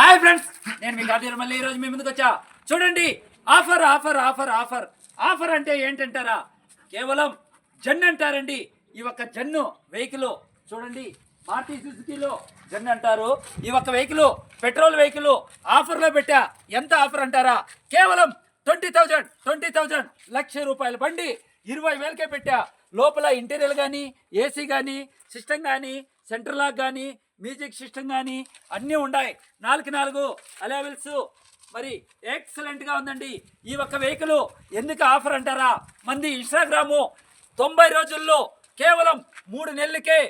Hi friends నేను మీ గాది మళ్ళీ ఈరోజు మీ ముందుకు వచ్చా. చూడండి offer offer offer offer. Offer అంటే ఏంటంటారా? కేవలం జన్ అంటారండి. ఈ ఒక్క జన్ను వెహికల్ చూడండి మారుతి సుజుకిలో జన్ అంటారు. ఈ ఒక్క వెహికల్ పెట్రోల్ వెహికల్ ఆఫర్లో పెట్టా. ఎంత ఆఫర్ అంటారా? కేవలం twenty thousand twenty thousand lakh రూపాయల బండి ఇరవై వేలకే పెట్టా. లోపల ఇంటీరియర్ కానీ ఏసీ కానీ సిస్టమ్ కానీ సెంటర్ లాక్ కానీ మ్యూజిక్ సిస్టమ్ కానీ అన్నీ ఉన్నాయి నాలుగు నాలుగు అలెవెల్స్. మరి ఎక్సలెంట్గా ఉందండి. ఈ ఒక్క వెహికల్ ఎందుకు ఆఫర్ అంటారా? మంది ఇన్స్టాగ్రాము తొంభై రోజుల్లో కేవలం మూడు నెలలకే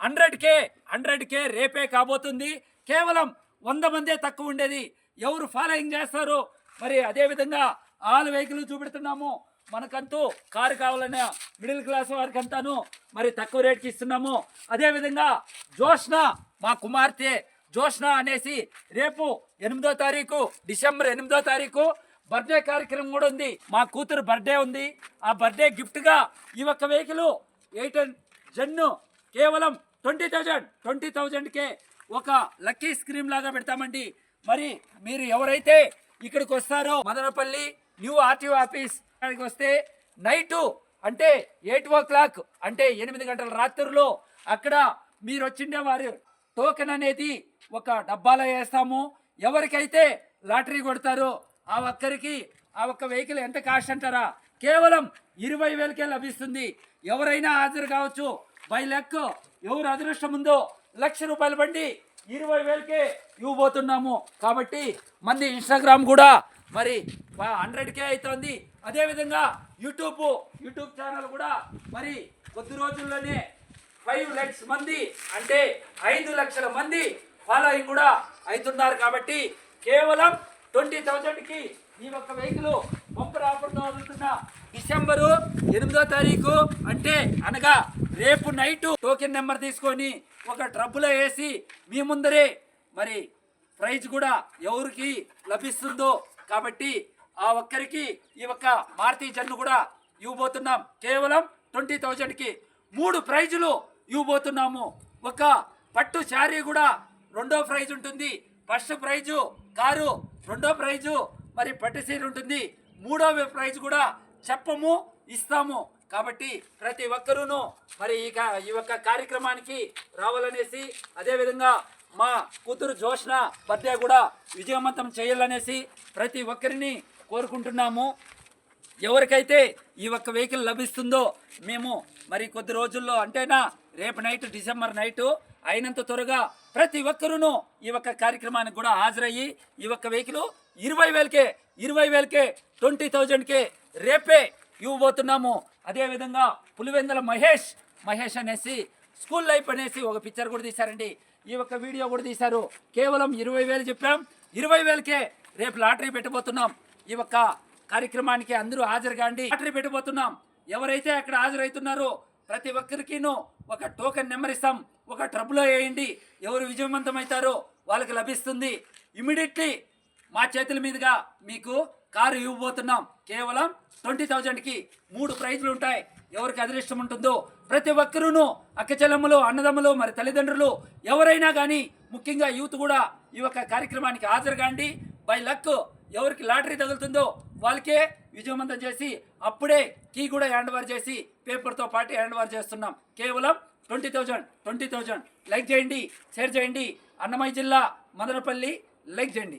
హండ్రెడ్ కే హండ్రెడ్ కే రేపే కాబోతుంది. కేవలం వంద మందే తక్కువ ఉండేది. ఎవరు ఫాలోయింగ్ చేస్తారు? మరి అదేవిధంగా ఆల్ వెహికల్ చూపెడుతున్నాము. మనకంతూ కారు కావాలనే మిడిల్ క్లాస్ వారికి అంతాను మరి తక్కువ రేట్కి ఇస్తున్నాము. అదేవిధంగా జోష్న మా కుమార్తె జోష్న అనేసి రేపు ఎనిమిదో తారీఖు డిసెంబర్ ఎనిమిదో తారీఖు బర్త్డే కార్యక్రమం కూడా ఉంది. మా కూతురు బర్త్డే ఉంది. ఆ బర్త్డే గిఫ్ట్గా ఈ ఒక్క వెహికల్ ఎయిట్ జన్ను కేవలం ట్వంటీ థౌజండ్ ట్వంటీ థౌజండ్కే ఒక లక్కీ స్క్రీమ్ లాగా పెడతామండి. మరి మీరు ఎవరైతే ఇక్కడికి వస్తారో మదనపల్లి న్యూ ఆర్టీఓ ఆఫీస్ ఇక్కడికి వస్తే నైటు అంటే ఎయిట్ ఓ క్లాక్ అంటే ఎనిమిది గంటల రాత్రుల్లో అక్కడ మీరు వచ్చిండే వారు టోకెన్ అనేది ఒక డబ్బాలో వేస్తాము. ఎవరికైతే లాటరీ కొడతారో ఆ ఒక్కరికి ఆ ఒక్క వెహికల్ ఎంత కాస్ట్ అంటారా? కేవలం ఇరవై వేలకే లభిస్తుంది. ఎవరైనా హాజరు కావచ్చు. బై లక్ ఎవరు అదృష్టం ఉందో లక్ష రూపాయల బండి ఇరవై వేలకే ఇవ్వబోతున్నాము. కాబట్టి మంది ఇన్స్టాగ్రామ్ కూడా మరి హండ్రెడ్కే అవుతోంది అవుతుంది. అదేవిధంగా యూట్యూబ్ యూట్యూబ్ ఛానల్ కూడా మరి కొద్ది రోజుల్లోనే ఫైవ్ లెక్స్ మంది అంటే ఐదు లక్షల మంది ఫాలోయింగ్ కూడా అవుతున్నారు కాబట్టి కేవలం ట్వంటీ థౌజండ్కి ఈ ఒక్క వెహికల్ పంపు ఆఫర్తో వదులుతున్న డిసెంబరు ఎనిమిదో తారీఖు అంటే అనగా రేపు నైట్ టోకెన్ నెంబర్ తీసుకొని ఒక ట్రబ్బులో వేసి మీ ముందరే మరి ప్రైజ్ కూడా ఎవరికి లభిస్తుందో కాబట్టి ఆ ఒక్కరికి ఈ ఒక్క మారుతి జన్ను కూడా ఇవ్వబోతున్నాం. కేవలం ట్వంటీ థౌజండ్కి మూడు ప్రైజులు ఇవ్వబోతున్నాము. ఒక పట్టు శారీ కూడా రెండో ప్రైజ్ ఉంటుంది. ఫస్ట్ ప్రైజు కారు రెండో ప్రైజు మరి పట్టు సీర ఉంటుంది. మూడో ప్రైజ్ కూడా చెప్పము ఇస్తాము. కాబట్టి ప్రతి ఒక్కరూను మరి ఈ ఈ యొక్క కార్యక్రమానికి రావాలనేసి అదేవిధంగా మా కూతురు జోష్న బర్త్డే కూడా విజయవంతం చేయాలనేసి ప్రతి ఒక్కరిని కోరుకుంటున్నాము. ఎవరికైతే ఈ ఒక్క వెహికల్ లభిస్తుందో మేము మరి కొద్ది రోజుల్లో అంటేనా రేపు నైట్ డిసెంబర్ నైటు అయినంత త్వరగా ప్రతి ఒక్కరూను ఈ ఒక్క కార్యక్రమానికి కూడా హాజరయ్యి ఈ ఒక్క వెహికల్ ఇరవై వేలకే ఇరవై వేలకే ట్వంటీ థౌజండ్కే రేపే ఇవ్వబోతున్నాము. అదేవిధంగా పులివెందుల మహేష్ మహేష్ అనేసి స్కూల్ లైఫ్ అనేసి ఒక పిక్చర్ కూడా తీశారండి. ఈ ఒక్క వీడియో కూడా తీశారు. కేవలం ఇరవై వేలు చెప్పాం. ఇరవై వేలకే రేపు లాటరీ పెట్టబోతున్నాం. ఈ ఒక్క కార్యక్రమానికి అందరూ హాజరు కాండి లాటరీ పెట్టబోతున్నాం. ఎవరైతే అక్కడ హాజరవుతున్నారో ప్రతి ఒక్కరికినూ ఒక టోకెన్ నెంబర్ ఇస్తాం. ఒక ట్రబ్లో వేయండి. ఎవరు విజయవంతమవుతారో వాళ్ళకి లభిస్తుంది. ఇమీడియట్లీ మా చేతుల మీదుగా మీకు కారు ఇవ్వబోతున్నాం. కేవలం ట్వంటీ థౌజండ్కి మూడు ప్రైజులు ఉంటాయి. ఎవరికి అదృష్టం ఉంటుందో ప్రతి ఒక్కరూను అక్కచెల్లెమ్మలు అన్నదమ్ములు మరి తల్లిదండ్రులు ఎవరైనా కానీ ముఖ్యంగా యూత్ కూడా ఈ యొక్క కార్యక్రమానికి హాజరు కాండి బై లక్ ఎవరికి లాటరీ తగులుతుందో వాళ్ళకే విజయవంతం చేసి అప్పుడే కీ కూడా హ్యాండ్ ఓవర్ చేసి పేపర్తో పాటు హ్యాండ్ ఓవర్ చేస్తున్నాం. కేవలం twenty thousand twenty thousand. Like చేయండి షేర్ చేయండి. అన్నమయ్య జిల్లా మదనపల్లి లైక్ చేయండి.